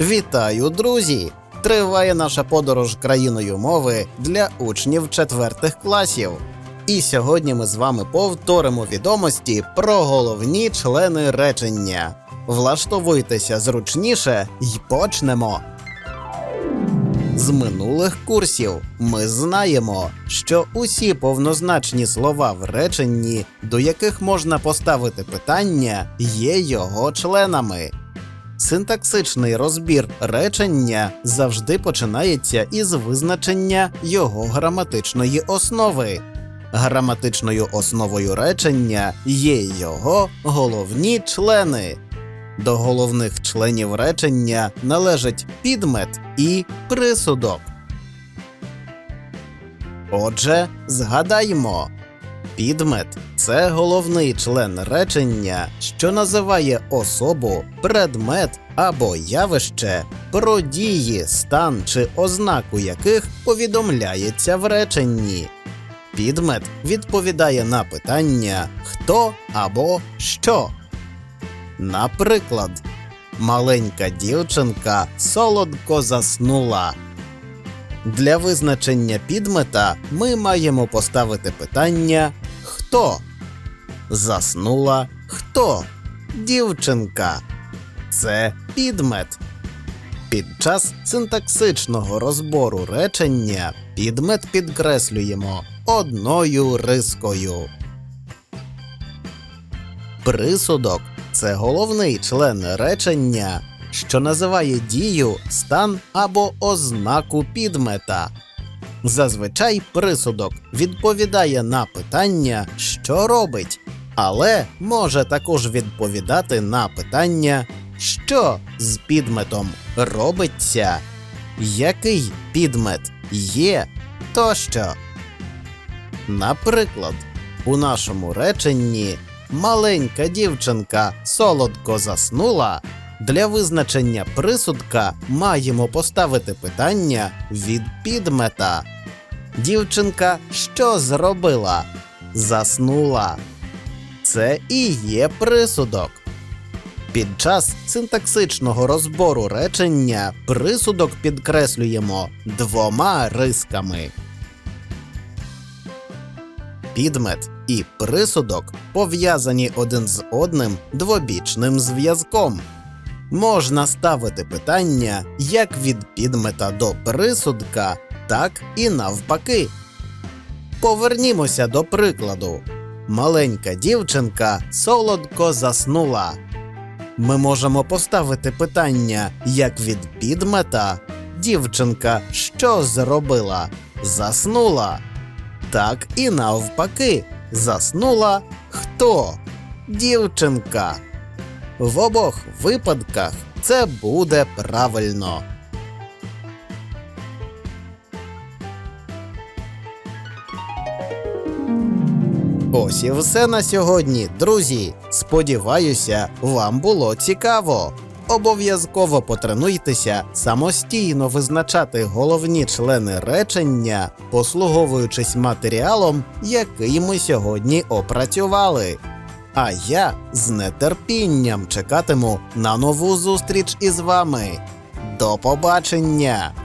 Вітаю, друзі! Триває наша подорож країною мови для учнів четвертих класів. І сьогодні ми з вами повторимо відомості про головні члени речення. Влаштовуйтеся зручніше і почнемо. З минулих курсів ми знаємо, що усі повнозначні слова в реченні, до яких можна поставити питання, є його членами. Синтаксичний розбір речення завжди починається із визначення його граматичної основи. Граматичною основою речення є його головні члени. До головних членів речення належать підмет і присудок. Отже, згадаймо. Підмет це головний член речення, що називає особу, предмет або явище, про дії, стан чи ознаку яких повідомляється в реченні. Підмет відповідає на питання хто або що. Наприклад, маленька дівчинка солодко заснула. Для визначення підмета ми маємо поставити питання хто? Заснула хто? Дівчинка. Це підмет. Під час синтаксичного розбору речення підмет підкреслюємо одною рискою. Присудок це головний член речення, що називає дію, стан або ознаку підмета. Зазвичай присудок відповідає на питання, що робить, але може також відповідати на питання, що з підметом робиться, який підмет є тощо. Наприклад, у нашому реченні маленька дівчинка солодко заснула. Для визначення присудка маємо поставити питання від підмета. Дівчинка що зробила? Заснула. Це і є присудок. Під час синтаксичного розбору речення присудок підкреслюємо двома рисками. Підмет і присудок пов'язані один з одним двобічним зв'язком. Можна ставити питання як від підмета до присудка, так і навпаки. Повернімося до прикладу. Маленька дівчинка солодко заснула. Ми можемо поставити питання як від підмета. Дівчинка що зробила? Заснула. Так і навпаки. Заснула хто? Дівчинка. В обох випадках це буде правильно. Ось і все на сьогодні, друзі. Сподіваюся, вам було цікаво. Обов'язково потренуйтеся самостійно визначати головні члени речення, послуговуючись матеріалом, який ми сьогодні опрацювали. А я з нетерпінням чекатиму на нову зустріч із вами. До побачення!